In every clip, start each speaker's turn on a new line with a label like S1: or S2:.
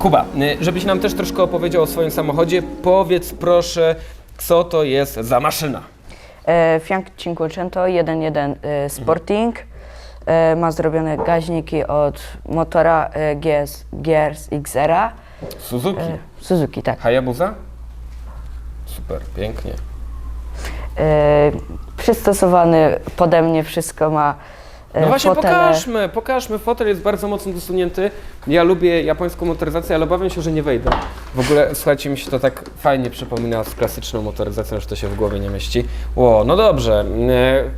S1: Kuba, y, żebyś nam też troszkę opowiedział o swoim samochodzie, powiedz proszę, co to jest za maszyna?
S2: E, Fiat Cinquecento 1.1 e, Sporting. E, ma zrobione gaźniki od motora e, GS, GRS XR-a.
S1: Suzuki.
S2: E, Suzuki, tak.
S1: Hayabusa? Super, pięknie.
S2: E, przystosowany pode mnie wszystko ma. E,
S1: No właśnie,
S2: fotele.
S1: pokażmy, pokażmy. Fotel jest bardzo mocno dosunięty. Ja lubię japońską motoryzację, ale obawiam się, że nie wejdę. W ogóle, słuchajcie, mi się to tak fajnie przypomina z klasyczną motoryzacją, że to się w głowie nie mieści. Ło, no dobrze.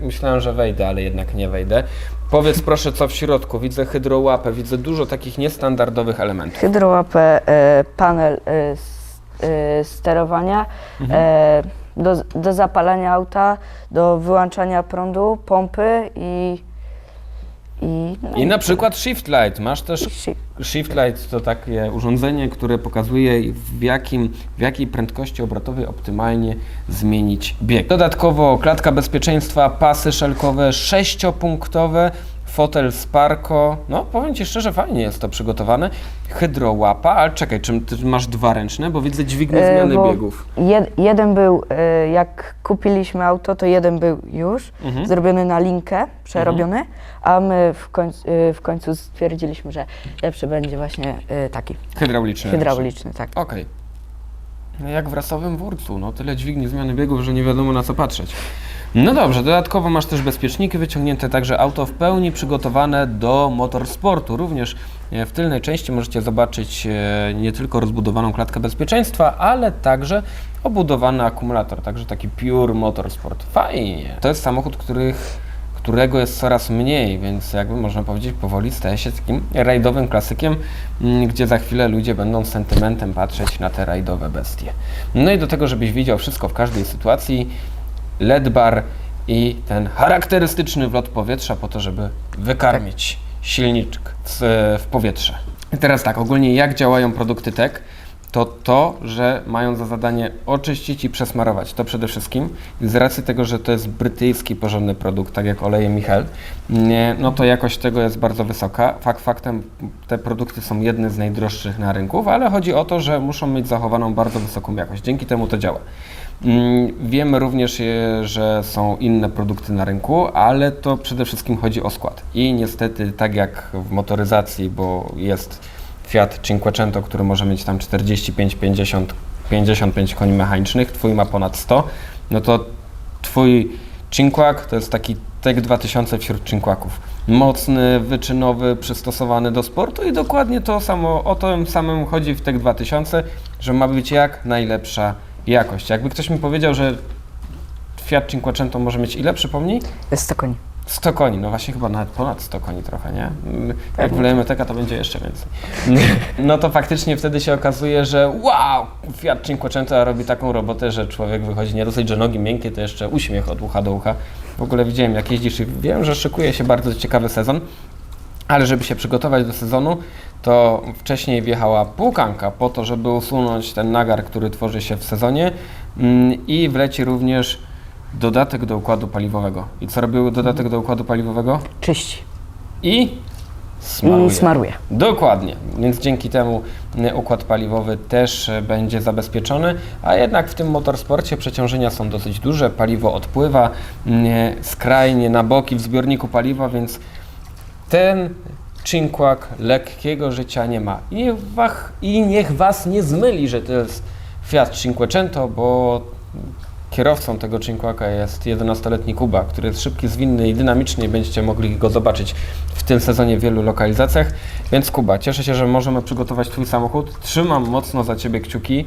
S1: e, Myślałem, że wejdę, ale jednak nie wejdę. Powiedz proszę, co w środku. Widzę hydrołapę, widzę dużo takich niestandardowych elementów.
S2: Hydrołapę, e, panel e, e, sterowania,
S1: Mhm.
S2: e, do, do zapalania auta, do wyłączania prądu, pompy i. I, no
S1: I na przykład Shift Light. Masz też
S2: shi-
S1: Shift Light to takie urządzenie, które pokazuje w, jakim, w jakiej prędkości obrotowej optymalnie zmienić bieg. Dodatkowo klatka bezpieczeństwa, pasy szelkowe, sześciopunktowe, fotel Sparco. No, powiem Ci szczerze, fajnie jest to przygotowane. Hydrołapa, ale czekaj, czy ty masz dwa ręczne? Bo widzę dźwignię
S2: E,
S1: zmiany
S2: bo
S1: biegów.
S2: Jed, jeden był, e, jak kupiliśmy auto, to jeden był już
S1: Mhm.
S2: zrobiony na linkę, przerobiony, a my w końcu, e, w końcu stwierdziliśmy, że lepszy będzie właśnie e, taki
S1: Hydrauliczny.
S2: hydrauliczny, tak.
S1: Okej. No jak w rasowym wórcu, no tyle dźwigni zmiany biegów, że nie wiadomo na co patrzeć. No dobrze, dodatkowo masz też bezpieczniki wyciągnięte, także auto w pełni przygotowane do motorsportu. Również e, w tylnej części możecie zobaczyć e, nie tylko rozbudowaną klatkę bezpieczeństwa, ale także obudowany akumulator, także taki pure motorsport. Fajnie. To jest samochód, których którego jest coraz mniej, więc jakby można powiedzieć powoli staje się takim rajdowym klasykiem, mm, gdzie za chwilę ludzie będą z sentymentem patrzeć na te rajdowe bestie. No i do tego, żebyś widział wszystko w każdej sytuacji, LED bar i ten charakterystyczny wlot powietrza po to, żeby wykarmić silniczek w, w powietrze. I teraz tak, ogólnie jak działają produkty TEK? To to, że mają za zadanie oczyścić i przesmarować. To przede wszystkim. Z racji tego, że to jest brytyjski porządny produkt, tak jak oleje Michel, no to jakość tego jest bardzo wysoka. Fakt faktem, te produkty są jedne z najdroższych na rynku, ale chodzi o to, że muszą mieć zachowaną bardzo wysoką jakość. Dzięki temu to działa. Mm, Wiemy również, e, że są inne produkty na rynku, ale to przede wszystkim chodzi o skład. I niestety, tak jak w motoryzacji, bo jest Fiat Cinquecento, który może mieć tam 45, 50, 55 koni mechanicznych, twój ma ponad 100, no to twój Cinquac to jest taki TEK 2000 wśród Cinquaców. Mocny, wyczynowy, przystosowany do sportu i dokładnie to samo, o to samym chodzi w TEK 2000, że ma być jak najlepsza jakość. Jakby ktoś mi powiedział, że Fiat Cinquecento może mieć ile, przypomnij?
S2: Jest 100 koni.
S1: 100 koni, no właśnie chyba nawet ponad 100 koni trochę, nie? Mm, Jak wlejemy teka, to będzie jeszcze więcej. No to faktycznie wtedy się okazuje, że wow, Fiat Cinquecento robi taką robotę, że człowiek wychodzi nie dosyć, że nogi miękkie, to jeszcze uśmiech od ucha do ucha. W ogóle widziałem jak jeździsz i wiem, że szykuje się bardzo ciekawy sezon. Ale żeby się przygotować do sezonu, to wcześniej wjechała płukanka po to, żeby usunąć ten nagar, który tworzy się w sezonie mm, i wleci również dodatek do układu paliwowego. I co robił dodatek do układu paliwowego?
S2: Czyści.
S1: I smaruje.
S2: Smaruje.
S1: Dokładnie, więc dzięki temu y, układ paliwowy też y, będzie zabezpieczony, a jednak w tym motorsporcie przeciążenia są dosyć duże, paliwo odpływa y, skrajnie na boki w zbiorniku paliwa, więc ten Cinquac lekkiego życia nie ma. I niech, wach, I niech Was nie zmyli, że to jest Fiat Cinquecento, bo kierowcą tego Cinquaca jest 11-letni Kuba, który jest szybki, zwinny i dynamiczny i będziecie mogli go zobaczyć w tym sezonie w wielu lokalizacjach. Więc Kuba, cieszę się, że możemy przygotować Twój samochód. Trzymam mocno za Ciebie kciuki.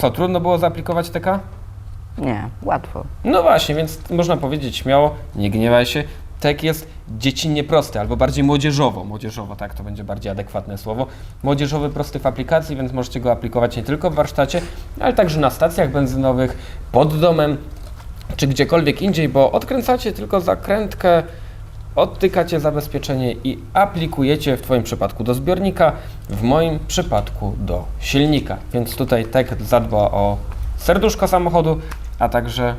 S1: Co, trudno było zaaplikować TK?
S2: Nie, łatwo.
S1: No właśnie, więc można powiedzieć śmiało, nie gniewaj się, tek jest dziecinnie prosty, albo bardziej młodzieżowo, młodzieżowo, tak, to będzie bardziej adekwatne słowo, młodzieżowy prosty w aplikacji, więc możecie go aplikować nie tylko w warsztacie, ale także na stacjach benzynowych, pod domem, czy gdziekolwiek indziej, bo odkręcacie tylko zakrętkę, odtykacie zabezpieczenie i aplikujecie w Twoim przypadku do zbiornika, w moim przypadku do silnika. Więc tutaj TEK zadba o serduszko samochodu, a także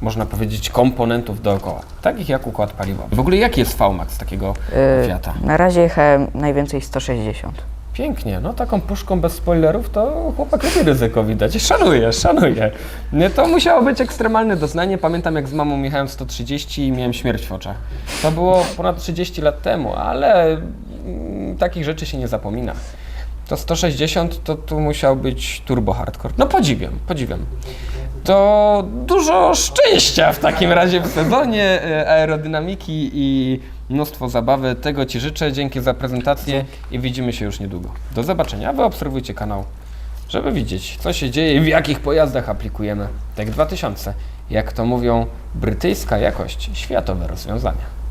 S1: można powiedzieć komponentów dookoła, takich jak układ paliwowy. W ogóle jaki jest VMAX takiego
S2: Y,
S1: Fiata?
S2: Na razie jechałem najwięcej 160.
S1: Pięknie, no taką puszką bez spoilerów to chłopak lubi ryzyko widać. Szanuję, szanuję. Nie, To musiało być ekstremalne doznanie. Pamiętam jak z mamą jechałem 130 i miałem śmierć w oczach. To było ponad 30 lat temu, ale mm, takich rzeczy się nie zapomina. To 160 to tu musiał być turbo hardcore. No podziwiam, podziwiam. To dużo szczęścia w takim razie w sezonie e, aerodynamiki i mnóstwo zabawy. Tego Ci życzę. Dzięki za prezentację i widzimy się już niedługo. Do zobaczenia. A Wy obserwujcie kanał, żeby widzieć, co się dzieje i w jakich pojazdach aplikujemy TEK 2000. Jak to mówią, brytyjska jakość, światowe rozwiązania.